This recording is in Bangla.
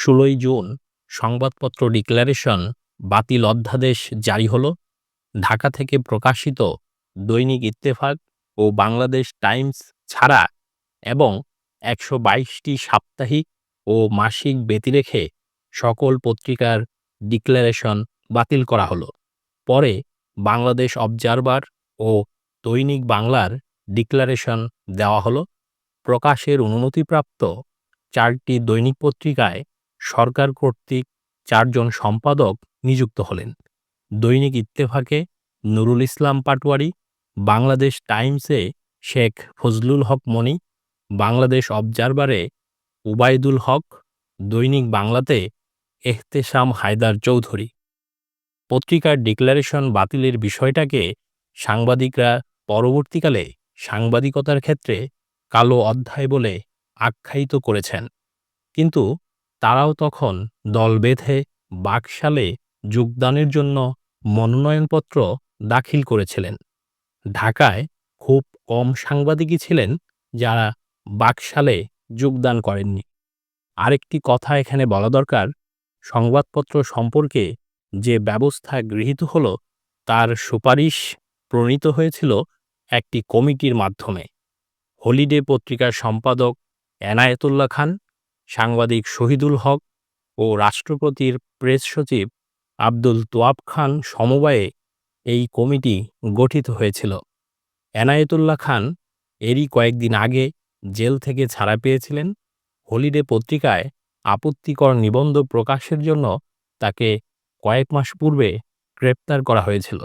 ষোলোই জুন সংবাদপত্র ডিক্লারেশন বাতিল অধ্যাদেশ জারি হল। ঢাকা থেকে প্রকাশিত দৈনিক ইত্তেফাক ও বাংলাদেশ টাইমস ছাড়া এবং একশো বাইশটি সাপ্তাহিক ও মাসিক ব্যতি রেখে সকল পত্রিকার ডিক্লারেশন বাতিল করা হলো। পরে বাংলাদেশ অবজারভার ও দৈনিক বাংলার ডিক্লারেশন দেওয়া হলো। প্রকাশের অনুমতিপ্রাপ্ত চারটি দৈনিক পত্রিকায় সরকার কর্তৃক চারজন সম্পাদক নিযুক্ত হলেন। দৈনিক ইত্তেফাকে নুরুল ইসলাম পাটওয়ারি বাংলাদেশ টাইমসে শেখ ফজলুল হক মনি, বাংলাদেশ অবজারভারে উবায়দুল হক, দৈনিক বাংলাতে এহতেশাম হায়দার চৌধুরী। পত্রিকার ডিক্লারেশন বাতিলের বিষয়টাকে সাংবাদিকরা পরবর্তীকালে সাংবাদিকতার ক্ষেত্রে কালো অধ্যায় বলে আখ্যায়িত করেছেন। কিন্তু তারাও তখন দল বেঁধে বাকশালে যোগদানের জন্য মনোনয়নপত্র দাখিল করেছিলেন। ঢাকায় খুব কম সাংবাদিকই ছিলেন যারা বাকশালে যোগদান করেননি। আরেকটি কথা এখানে বলা দরকার, সংবাদপত্র সম্পর্কে যে ব্যবস্থা গৃহীত হল, তার সুপারিশ প্রণীত হয়েছিল একটি কমিটির মাধ্যমে। হলিডে পত্রিকার সম্পাদক এনায়েতুল্লাহ খান সাংবাদিক শহীদুল হক ও রাষ্ট্রপতির প্রেস সচিব আব্দুল তোয়াব খান সমবায়ে এই কমিটি গঠিত হয়েছিল। এনায়েতুল্লাহ খান এরই কয়েকদিন আগে জেল থেকে ছাড়া পেয়েছিলেন। হলিডে পত্রিকায় আপত্তিকর নিবন্ধ প্রকাশের জন্য তাকে কয়েক মাস পূর্বে গ্রেপ্তার করা হয়েছিল।